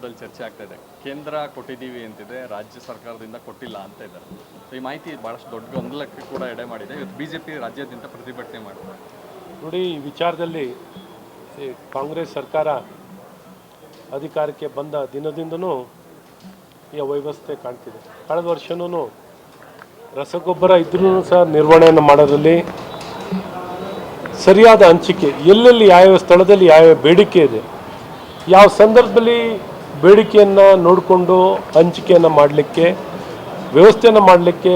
ಸಂದರ್ಭದಲ್ಲಿ ಚರ್ಚೆ ಆಗ್ತಾ ಇದೆ. ಕೇಂದ್ರ ಕೊಟ್ಟಿದ್ದೀವಿ ಅಂತಿದೆ, ರಾಜ್ಯ ಸರ್ಕಾರದಿಂದ ಕೊಟ್ಟಿಲ್ಲ ಅಂತ ಇದ್ದಾರೆ. ಈ ಮಾಹಿತಿ ಭಾಳಷ್ಟು ದೊಡ್ಡ ಗೊಂದಲಕ್ಕೆ ಕೂಡ ಎಡೆ ಮಾಡಿದೆ. ಇವತ್ತು ಬಿ ಜೆ ಪಿ ರಾಜ್ಯಾದ್ಯಂತ ಪ್ರತಿಭಟನೆ ಮಾಡಿದೆ. ನೋಡಿ, ಈ ವಿಚಾರದಲ್ಲಿ ಕಾಂಗ್ರೆಸ್ ಸರ್ಕಾರ ಅಧಿಕಾರಕ್ಕೆ ಬಂದ ದಿನದಿಂದನೂ ಈ ಅವ್ಯವಸ್ಥೆ ಕಾಣ್ತಿದೆ. ಕಳೆದ ವರ್ಷನೂ ರಸಗೊಬ್ಬರ ಇದ್ರೂ ಸಹ ನಿರ್ವಹಣೆಯನ್ನು ಮಾಡೋದ್ರಲ್ಲಿ ಸರಿಯಾದ ಹಂಚಿಕೆ, ಎಲ್ಲೆಲ್ಲಿ ಯಾವ್ಯಾವ ಸ್ಥಳದಲ್ಲಿ ಯಾವ್ಯಾವ ಬೇಡಿಕೆ ಇದೆ, ಯಾವ ಸಂದರ್ಭದಲ್ಲಿ ಬೇಡಿಕೆಯನ್ನು ನೋಡಿಕೊಂಡು ಹಂಚಿಕೆಯನ್ನು ಮಾಡಲಿಕ್ಕೆ, ವ್ಯವಸ್ಥೆಯನ್ನು ಮಾಡಲಿಕ್ಕೆ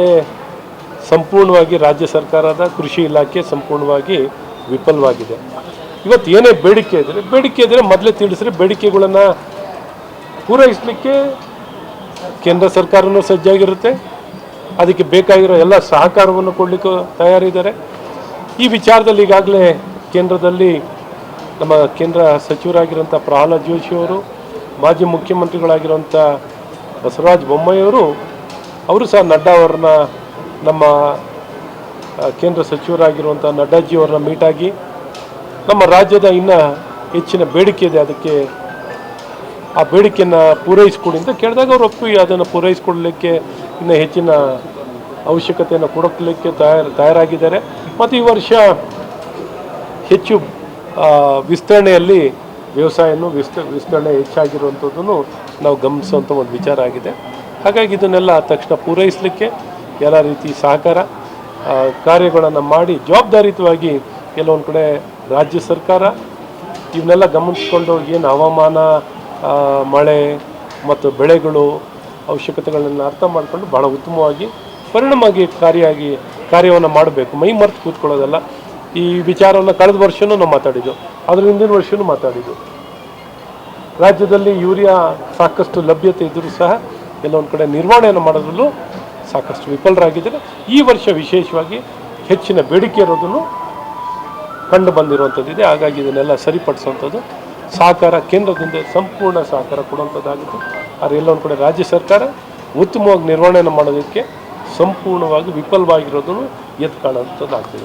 ಸಂಪೂರ್ಣವಾಗಿ ರಾಜ್ಯ ಸರ್ಕಾರದ ಕೃಷಿ ಇಲಾಖೆ ಸಂಪೂರ್ಣವಾಗಿ ವಿಫಲವಾಗಿದೆ. ಇವತ್ತು ಏನೇ ಬೇಡಿಕೆ ಇದ್ದರೆ ಬೇಡಿಕೆ ಇದ್ದರೆ ಮೊದಲೇ ತಿಳಿಸ್ರೆ, ಬೇಡಿಕೆಗಳನ್ನು ಪೂರೈಸಲಿಕ್ಕೆ ಕೇಂದ್ರ ಸರ್ಕಾರನೂ ಸಜ್ಜಾಗಿರುತ್ತೆ. ಅದಕ್ಕೆ ಬೇಕಾಗಿರೋ ಎಲ್ಲ ಸಹಕಾರವನ್ನು ಕೊಡಲಿಕ್ಕೂ ತಯಾರಿದ್ದಾರೆ. ಈ ವಿಚಾರದಲ್ಲಿ ಈಗಾಗಲೇ ಕೇಂದ್ರದಲ್ಲಿ ನಮ್ಮ ಕೇಂದ್ರ ಸಚಿವರಾಗಿರುವಂಥ ಪ್ರಹ್ಲಾದ್ ಜೋಶಿ ಅವರು ಮಾಜಿ ಮುಖ್ಯಮಂತ್ರಿಗಳಾಗಿರುವಂಥ ಬಸವರಾಜ ಬೊಮ್ಮಾಯಿಯವರು, ಅವರು ಸಹ ನಡ್ಡಾ ಅವರನ್ನ ನಮ್ಮ ಕೇಂದ್ರ ಸಚಿವರಾಗಿರುವಂಥ ನಡ್ಡಾಜಿಯವ್ರನ್ನ ಮೀಟಾಗಿ ನಮ್ಮ ರಾಜ್ಯದ ಇನ್ನು ಹೆಚ್ಚಿನ ಬೇಡಿಕೆ ಇದೆ. ಅದಕ್ಕೆ ಆ ಬೇಡಿಕೆಯನ್ನು ಪೂರೈಸಿಕೊಡಿ ಅಂತ ಕೇಳಿದಾಗ ಅವರು ಒಪ್ಪಿ ಅದನ್ನು ಪೂರೈಸಿಕೊಡಲಿಕ್ಕೆ ಇನ್ನು ಹೆಚ್ಚಿನ ಅವಶ್ಯಕತೆಯನ್ನು ಕೊಡಲಿಕ್ಕೆ ತಯಾರು, ತಯಾರಾಗಿದ್ದಾರೆ. ಮತ್ತು ಈ ವರ್ಷ ಹೆಚ್ಚು ವಿಸ್ತರಣೆಯಲ್ಲಿ ವ್ಯವಸಾಯನೂ ವಿಸ್ತ, ವಿಸ್ತರಣೆ ಹೆಚ್ಚಾಗಿರುವಂಥದ್ದನ್ನು ನಾವು ಗಮನಿಸುವಂಥ ಒಂದು ವಿಚಾರ ಆಗಿದೆ. ಹಾಗಾಗಿ ಇದನ್ನೆಲ್ಲ ತಕ್ಷಣ ಪೂರೈಸಲಿಕ್ಕೆ ಎಲ್ಲ ರೀತಿ ಸಹಕಾರ ಕಾರ್ಯಗಳನ್ನು ಮಾಡಿ ಜವಾಬ್ದಾರಿಯುತವಾಗಿ ಕೆಲವೊಂದು ಕಡೆ ರಾಜ್ಯ ಸರ್ಕಾರ ಇವನ್ನೆಲ್ಲ ಗಮನಿಸ್ಕೊಂಡು ಏನು ಹವಾಮಾನ ಮಳೆ ಮತ್ತು ಬೆಳೆಗಳು ಅವಶ್ಯಕತೆಗಳನ್ನು ಅರ್ಥ ಮಾಡಿಕೊಂಡು ಭಾಳ ಉತ್ತಮವಾಗಿ ಪರಿಣಾಮವಾಗಿ ಕಾರ್ಯ ಕಾರ್ಯವನ್ನು ಮಾಡಬೇಕು. ಮೈ ಮರೆತು ಕೂತ್ಕೊಳ್ಳೋದಲ್ಲ. ಈ ವಿಚಾರವನ್ನು ಕಳೆದ ವರ್ಷವೂ ನಾವು ಮಾತಾಡಿದ್ದು. ಅದ್ರ ಹಿಂದಿನ ವರ್ಷವೂ ಮಾತಾಡಿದ್ದು. ರಾಜ್ಯದಲ್ಲಿ ಯೂರಿಯಾ ಸಾಕಷ್ಟು ಲಭ್ಯತೆ ಇದ್ದರೂ ಸಹ ಕೆಲವೊಂದು ಕಡೆ ನಿರ್ವಹಣೆಯನ್ನು ಮಾಡೋದ್ರಲ್ಲೂ ಸಾಕಷ್ಟು ವಿಫಲರಾಗಿದ್ದಾರೆ. ಈ ವರ್ಷ ವಿಶೇಷವಾಗಿ ಹೆಚ್ಚಿನ ಬೇಡಿಕೆ ಇರೋದನ್ನು ಕಂಡು ಬಂದಿರುವಂಥದ್ದಿದೆ. ಹಾಗಾಗಿ ಇದನ್ನೆಲ್ಲ ಸರಿಪಡಿಸುವಂಥದ್ದು. ಸಹಕಾರ ಕೇಂದ್ರದಿಂದ ಸಂಪೂರ್ಣ ಸಹಕಾರ ಕೊಡುವಂಥದ್ದಾಗುತ್ತೆ. ಆದರೆ ಎಲ್ಲೊಂದು ಕಡೆ ರಾಜ್ಯ ಸರ್ಕಾರ ಉತ್ತಮವಾಗಿ ನಿರ್ವಹಣೆಯನ್ನು ಮಾಡೋದಕ್ಕೆ ಸಂಪೂರ್ಣವಾಗಿ ವಿಫಲವಾಗಿರೋದನ್ನು ಎದ್ದು ಕಾಣುವಂಥದ್ದಾಗ್ತಿದೆ